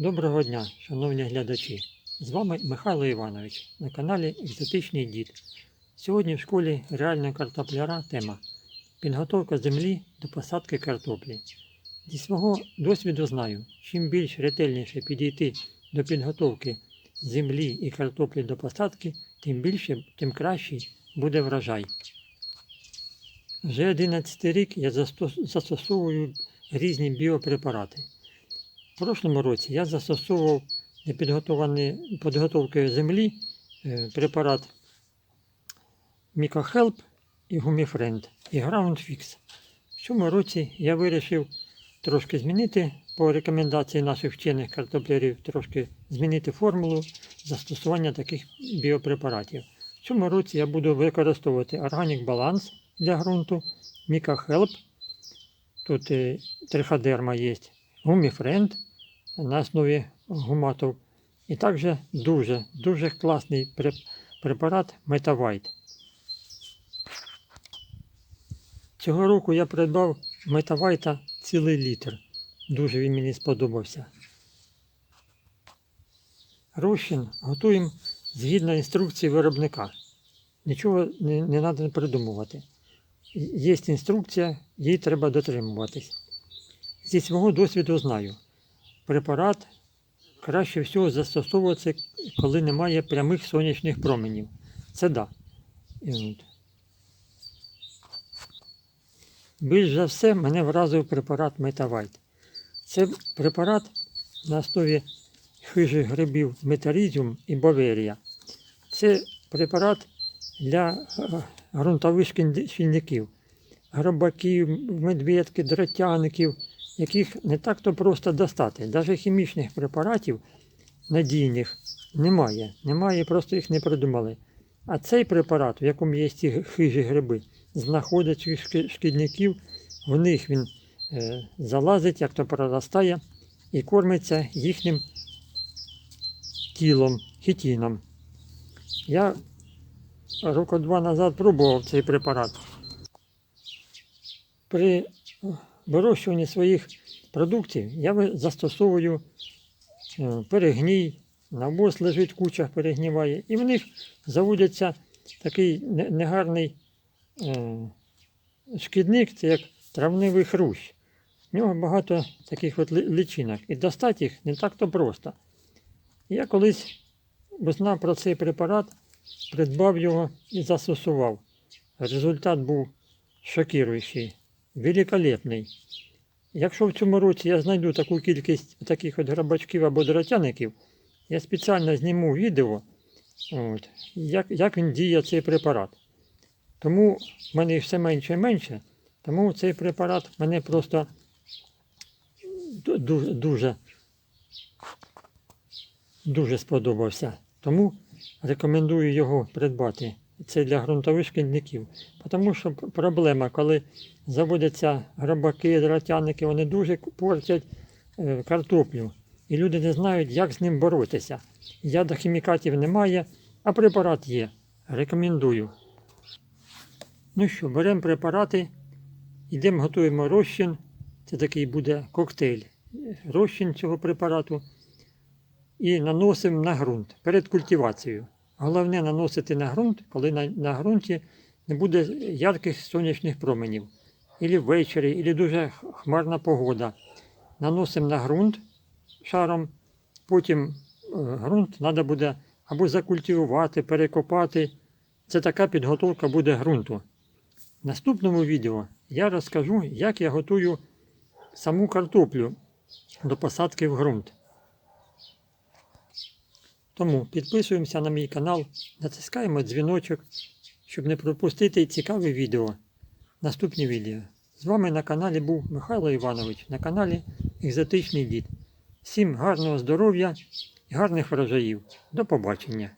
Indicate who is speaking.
Speaker 1: Доброго дня, шановні глядачі! З вами Михайло Іванович на каналі Екзотичний Дід. Сьогодні в школі реального картопляра тема Підготовка землі до посадки картоплі. Зі свого досвіду знаю, чим більш ретельніше підійти до підготовки землі і картоплі до посадки, тим більше, тим кращий буде врожай. Вже 11 рік я застосовую різні біопрепарати. В прошлому році я застосовував для підготовки землі е, препарат Мікохелп і Гуміфренд і Groundfix. В цьому році я вирішив трошки змінити по рекомендації наших вчених картоплярів, трошки змінити формулу застосування таких біопрепаратів. В цьому році я буду використовувати Organic Balance для ґрунту, Мікохелп, тут е, триходерма є, Гуміфренд на основі гуматов. І також дуже, дуже класний препарат Метавайт. Цього року я придбав Метавайта цілий літр. Дуже він мені сподобався. Розчин готуємо згідно інструкції виробника. Нічого не, не треба придумувати. Є інструкція, їй треба дотримуватись. Зі свого досвіду знаю препарат краще всього застосовується, коли немає прямих сонячних променів. Це да. Більш за все мене вразив препарат Метавайт. Це препарат на основі хижих грибів Метарізіум і Боверія. Це препарат для е, ґрунтових шкінди- гробаків, медведки, дротяників, яких не так-то просто достати. Навіть хімічних препаратів надійних немає. Немає, просто їх не придумали. А цей препарат, в якому є ці хижі гриби, знаходить цих шкідників, в них він е, залазить, як то проростає, і кормиться їхнім тілом, хітіном. Я року два назад пробував цей препарат. При вирощуванні своїх продуктів я застосовую е, перегній, навоз лежить в кучах, перегніває, і в них заводиться такий негарний е, шкідник, це як травневий хрущ. В нього багато таких от личинок, і достати їх не так-то просто. Я колись узнав про цей препарат, придбав його і застосував. Результат був шокіруючий, великолепний. Якщо в цьому році я знайду таку кількість таких от грабачків або дротяників, я спеціально зніму відео, от, як, як він діє цей препарат. Тому в мене все менше і менше, тому цей препарат мене просто ду- ду- дуже, дуже сподобався. Тому рекомендую його придбати. Це для ґрунтових шкідників. Тому що проблема, коли заводяться грабаки, дротяники, вони дуже портять е, картоплю. І люди не знають, як з ним боротися. Ядохімікатів немає, а препарат є. Рекомендую. Ну що, беремо препарати, йдемо, готуємо розчин. Це такий буде коктейль. Розчин цього препарату. І наносимо на ґрунт перед культивацією. Головне наносити на ґрунт, коли на, на ґрунті не буде ярких сонячних променів. Ілі ввечері, ілі дуже хмарна погода. Наносимо на ґрунт шаром, потім е, ґрунт треба буде або закультивувати, перекопати. Це така підготовка буде ґрунту. В наступному відео я розкажу, як я готую саму картоплю до посадки в ґрунт. Тому підписуємося на мій канал, натискаємо дзвіночок, щоб не пропустити цікаві відео. Наступні відео. З вами на каналі був Михайло Іванович на каналі Екзотичний Дід. Всім гарного здоров'я і гарних врожаїв. До побачення!